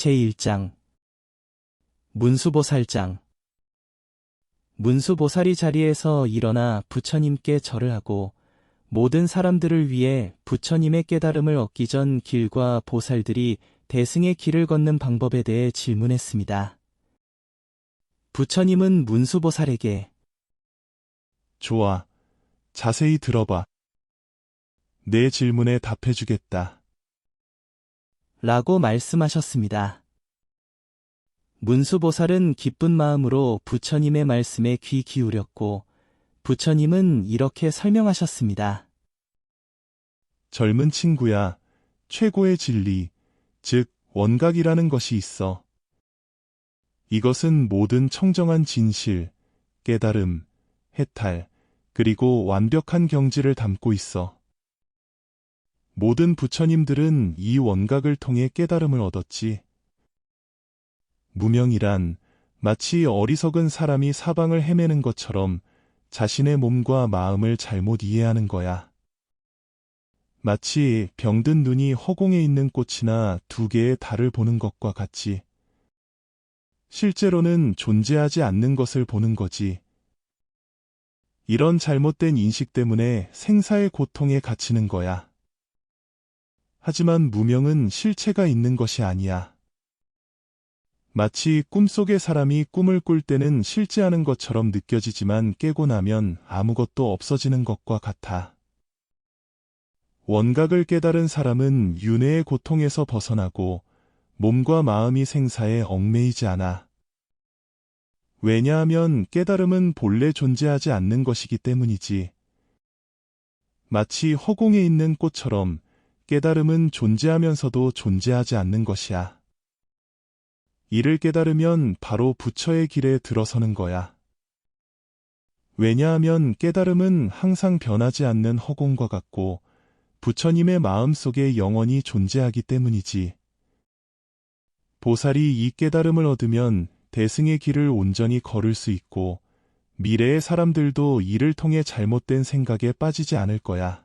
제1장 문수보살장 문수보살이 자리에서 일어나 부처님께 절을 하고 모든 사람들을 위해 부처님의 깨달음을 얻기 전 길과 보살들이 대승의 길을 걷는 방법에 대해 질문했습니다. 부처님은 문수보살에게 좋아. 자세히 들어봐. 내 질문에 답해주겠다. 라고 말씀하셨습니다. 문수보살은 기쁜 마음으로 부처님의 말씀에 귀 기울였고 부처님은 이렇게 설명하셨습니다. 젊은 친구야, 최고의 진리, 즉, 원각이라는 것이 있어. 이것은 모든 청정한 진실, 깨달음, 해탈, 그리고 완벽한 경지를 담고 있어. 모든 부처님들은 이 원각을 통해 깨달음을 얻었지. 무명이란 마치 어리석은 사람이 사방을 헤매는 것처럼 자신의 몸과 마음을 잘못 이해하는 거야. 마치 병든 눈이 허공에 있는 꽃이나 두 개의 달을 보는 것과 같지. 실제로는 존재하지 않는 것을 보는 거지. 이런 잘못된 인식 때문에 생사의 고통에 갇히는 거야. 하지만 무명은 실체가 있는 것이 아니야. 마치 꿈속의 사람이 꿈을 꿀 때는 실제하는 것처럼 느껴지지만 깨고 나면 아무것도 없어지는 것과 같아. 원각을 깨달은 사람은 윤회의 고통에서 벗어나고 몸과 마음이 생사에 얽매이지 않아. 왜냐하면 깨달음은 본래 존재하지 않는 것이기 때문이지. 마치 허공에 있는 꽃처럼 깨달음은 존재하면서도 존재하지 않는 것이야. 이를 깨달으면 바로 부처의 길에 들어서는 거야. 왜냐하면 깨달음은 항상 변하지 않는 허공과 같고 부처님의 마음 속에 영원히 존재하기 때문이지. 보살이 이 깨달음을 얻으면 대승의 길을 온전히 걸을 수 있고 미래의 사람들도 이를 통해 잘못된 생각에 빠지지 않을 거야.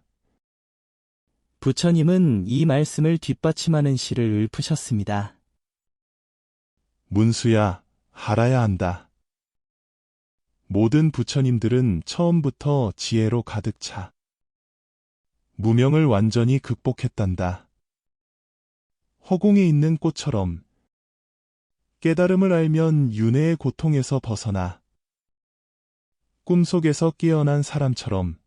부처님은 이 말씀을 뒷받침하는 시를 읊으셨습니다. 문수야, 알아야 한다. 모든 부처님들은 처음부터 지혜로 가득 차. 무명을 완전히 극복했단다. 허공에 있는 꽃처럼 깨달음을 알면 윤회의 고통에서 벗어나 꿈속에서 깨어난 사람처럼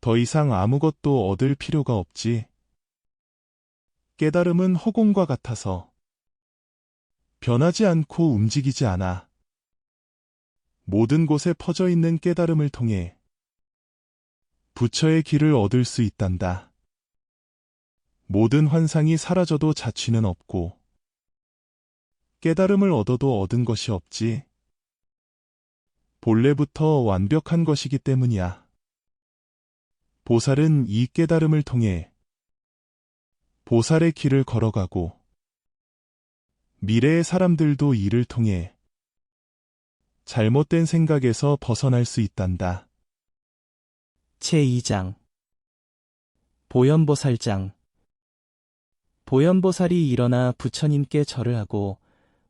더 이상 아무것도 얻을 필요가 없지. 깨달음은 허공과 같아서 변하지 않고 움직이지 않아. 모든 곳에 퍼져 있는 깨달음을 통해 부처의 길을 얻을 수 있단다. 모든 환상이 사라져도 자취는 없고 깨달음을 얻어도 얻은 것이 없지. 본래부터 완벽한 것이기 때문이야. 보살은 이 깨달음을 통해 보살의 길을 걸어가고 미래의 사람들도 이를 통해 잘못된 생각에서 벗어날 수 있단다. 제2장 보현보살장 보현보살이 일어나 부처님께 절을 하고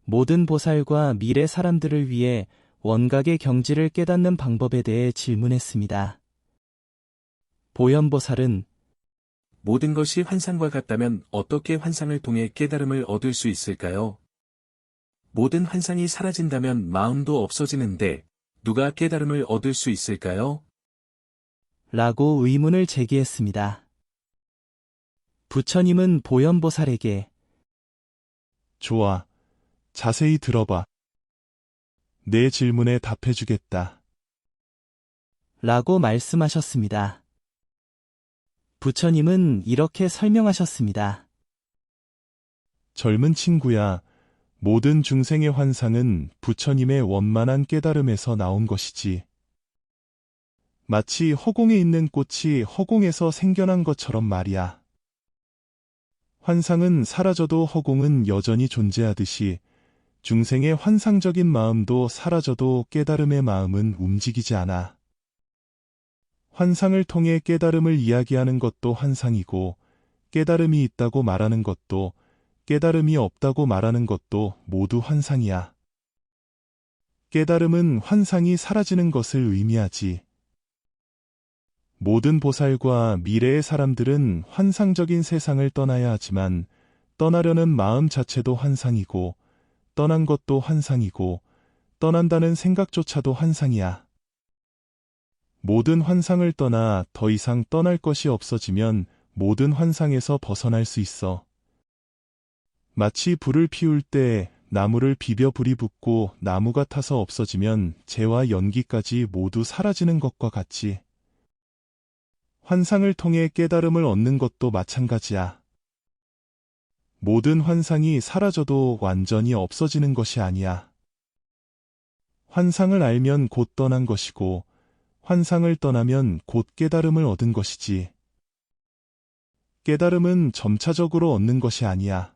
모든 보살과 미래 사람들을 위해 원각의 경지를 깨닫는 방법에 대해 질문했습니다. 보현보살은 모든 것이 환상과 같다면 어떻게 환상을 통해 깨달음을 얻을 수 있을까요? 모든 환상이 사라진다면 마음도 없어지는데 누가 깨달음을 얻을 수 있을까요? 라고 의문을 제기했습니다. 부처님은 보현보살에게 좋아. 자세히 들어봐. 내 질문에 답해주겠다. 라고 말씀하셨습니다. 부처님은 이렇게 설명하셨습니다. 젊은 친구야, 모든 중생의 환상은 부처님의 원만한 깨달음에서 나온 것이지. 마치 허공에 있는 꽃이 허공에서 생겨난 것처럼 말이야. 환상은 사라져도 허공은 여전히 존재하듯이 중생의 환상적인 마음도 사라져도 깨달음의 마음은 움직이지 않아. 환상을 통해 깨달음을 이야기하는 것도 환상이고 깨달음이 있다고 말하는 것도 깨달음이 없다고 말하는 것도 모두 환상이야. 깨달음은 환상이 사라지는 것을 의미하지. 모든 보살과 미래의 사람들은 환상적인 세상을 떠나야 하지만 떠나려는 마음 자체도 환상이고 떠난 것도 환상이고 떠난다는 생각조차도 환상이야. 모든 환상을 떠나 더 이상 떠날 것이 없어지면 모든 환상에서 벗어날 수 있어. 마치 불을 피울 때 나무를 비벼 불이 붙고 나무가 타서 없어지면 재와 연기까지 모두 사라지는 것과 같이 환상을 통해 깨달음을 얻는 것도 마찬가지야. 모든 환상이 사라져도 완전히 없어지는 것이 아니야. 환상을 알면 곧 떠난 것이고 환상을 떠나면 곧 깨달음을 얻은 것이지. 깨달음은 점차적으로 얻는 것이 아니야.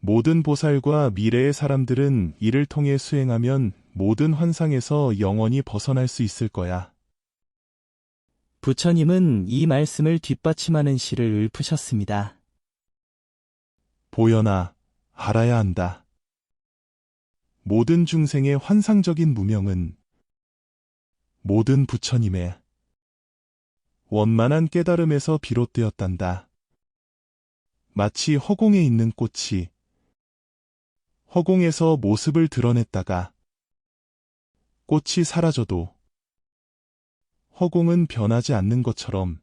모든 보살과 미래의 사람들은 이를 통해 수행하면 모든 환상에서 영원히 벗어날 수 있을 거야. 부처님은 이 말씀을 뒷받침하는 시를 읊으셨습니다. 보연아, 알아야 한다. 모든 중생의 환상적인 무명은 모든 부처님의 원만한 깨달음에서 비롯되었단다. 마치 허공에 있는 꽃이 허공에서 모습을 드러냈다가 꽃이 사라져도 허공은 변하지 않는 것처럼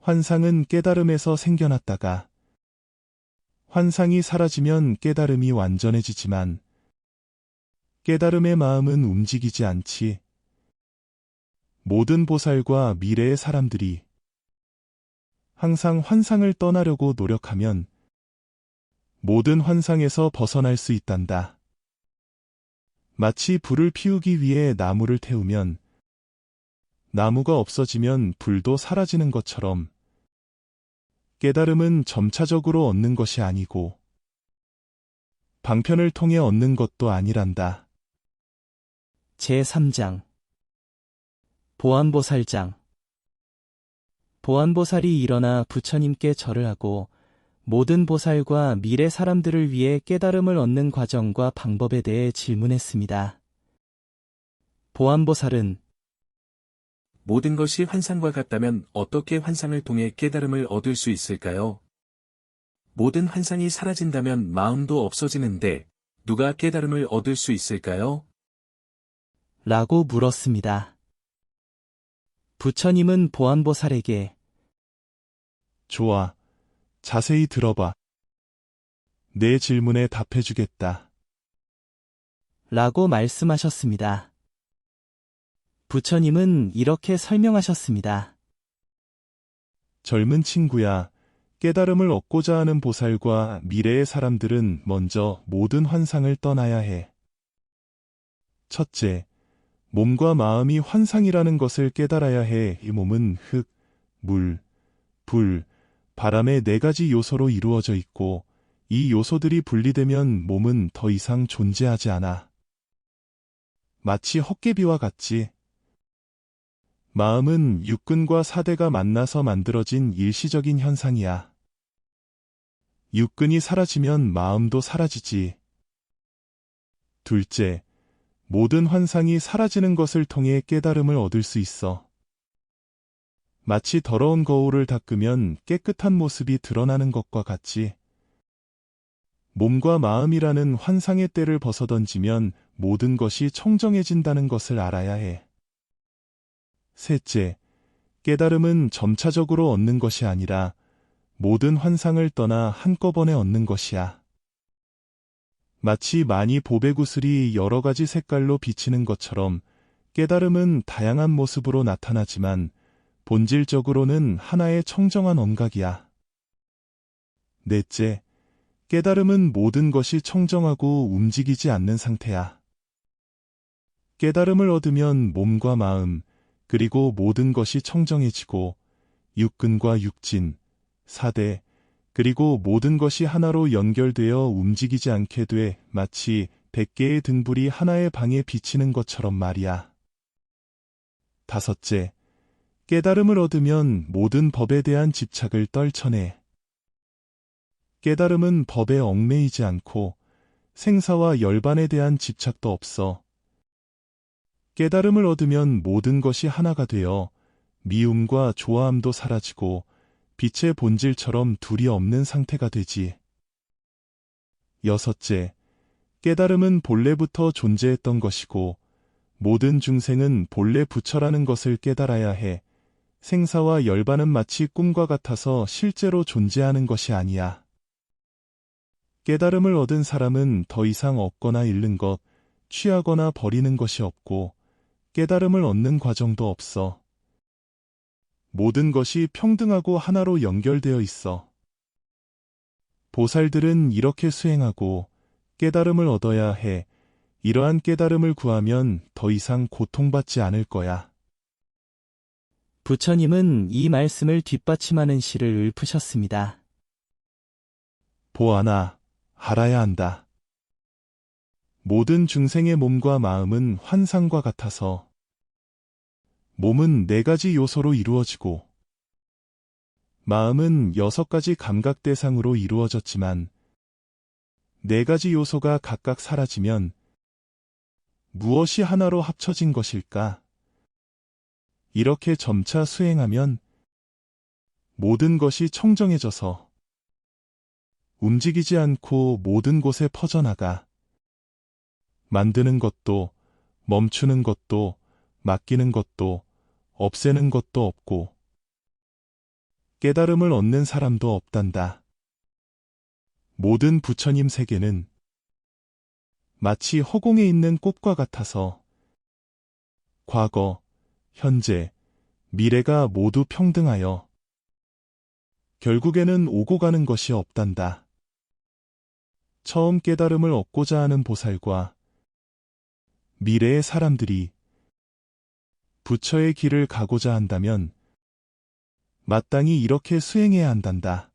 환상은 깨달음에서 생겨났다가 환상이 사라지면 깨달음이 완전해지지만 깨달음의 마음은 움직이지 않지. 모든 보살과 미래의 사람들이 항상 환상을 떠나려고 노력하면 모든 환상에서 벗어날 수 있단다. 마치 불을 피우기 위해 나무를 태우면 나무가 없어지면 불도 사라지는 것처럼 깨달음은 점차적으로 얻는 것이 아니고 방편을 통해 얻는 것도 아니란다. 제3장 보안보살장 보안보살이 일어나 부처님께 절을 하고 모든 보살과 미래 사람들을 위해 깨달음을 얻는 과정과 방법에 대해 질문했습니다. 보안보살은 모든 것이 환상과 같다면 어떻게 환상을 통해 깨달음을 얻을 수 있을까요? 모든 환상이 사라진다면 마음도 없어지는데 누가 깨달음을 얻을 수 있을까요? 라고 물었습니다. 부처님은 보안보살에게 좋아. 자세히 들어봐. 내 질문에 답해주겠다. 라고 말씀하셨습니다. 부처님은 이렇게 설명하셨습니다. 젊은 친구야, 깨달음을 얻고자 하는 보살과 미래의 사람들은 먼저 모든 환상을 떠나야 해. 첫째, 몸과 마음이 환상이라는 것을 깨달아야 해. 이 몸은 흙, 물, 불, 바람의 네 가지 요소로 이루어져 있고, 이 요소들이 분리되면 몸은 더 이상 존재하지 않아. 마치 헛개비와 같지. 마음은 육근과 사대가 만나서 만들어진 일시적인 현상이야. 육근이 사라지면 마음도 사라지지. 둘째, 모든 환상이 사라지는 것을 통해 깨달음을 얻을 수 있어. 마치 더러운 거울을 닦으면 깨끗한 모습이 드러나는 것과 같이 몸과 마음이라는 환상의 때를 벗어던지면 모든 것이 청정해진다는 것을 알아야 해. 셋째, 깨달음은 점차적으로 얻는 것이 아니라 모든 환상을 떠나 한꺼번에 얻는 것이야. 마치 많이 보배구슬이 여러 가지 색깔로 비치는 것처럼 깨달음은 다양한 모습으로 나타나지만 본질적으로는 하나의 청정한 언각이야. 넷째, 깨달음은 모든 것이 청정하고 움직이지 않는 상태야. 깨달음을 얻으면 몸과 마음, 그리고 모든 것이 청정해지고 육근과 육진, 사대, 그리고 모든 것이 하나로 연결되어 움직이지 않게 돼 마치 백 개의 등불이 하나의 방에 비치는 것처럼 말이야. 다섯째, 깨달음을 얻으면 모든 법에 대한 집착을 떨쳐내. 깨달음은 법에 얽매이지 않고 생사와 열반에 대한 집착도 없어. 깨달음을 얻으면 모든 것이 하나가 되어 미움과 좋아함도 사라지고 빛의 본질처럼 둘이 없는 상태가 되지. 여섯째, 깨달음은 본래부터 존재했던 것이고 모든 중생은 본래 부처라는 것을 깨달아야 해. 생사와 열반은 마치 꿈과 같아서 실제로 존재하는 것이 아니야. 깨달음을 얻은 사람은 더 이상 얻거나 잃는 것, 취하거나 버리는 것이 없고 깨달음을 얻는 과정도 없어. 모든 것이 평등하고 하나로 연결되어 있어. 보살들은 이렇게 수행하고 깨달음을 얻어야 해. 이러한 깨달음을 구하면 더 이상 고통받지 않을 거야. 부처님은 이 말씀을 뒷받침하는 시를 읊으셨습니다. 보아나, 알아야 한다. 모든 중생의 몸과 마음은 환상과 같아서 몸은 네 가지 요소로 이루어지고 마음은 여섯 가지 감각 대상으로 이루어졌지만 네 가지 요소가 각각 사라지면 무엇이 하나로 합쳐진 것일까? 이렇게 점차 수행하면 모든 것이 청정해져서 움직이지 않고 모든 곳에 퍼져나가. 만드는 것도, 멈추는 것도, 맡기는 것도, 없애는 것도 없고, 깨달음을 얻는 사람도 없단다. 모든 부처님 세계는 마치 허공에 있는 꽃과 같아서 과거, 현재, 미래가 모두 평등하여 결국에는 오고 가는 것이 없단다. 처음 깨달음을 얻고자 하는 보살과 미래의 사람들이 부처의 길을 가고자 한다면 마땅히 이렇게 수행해야 한단다.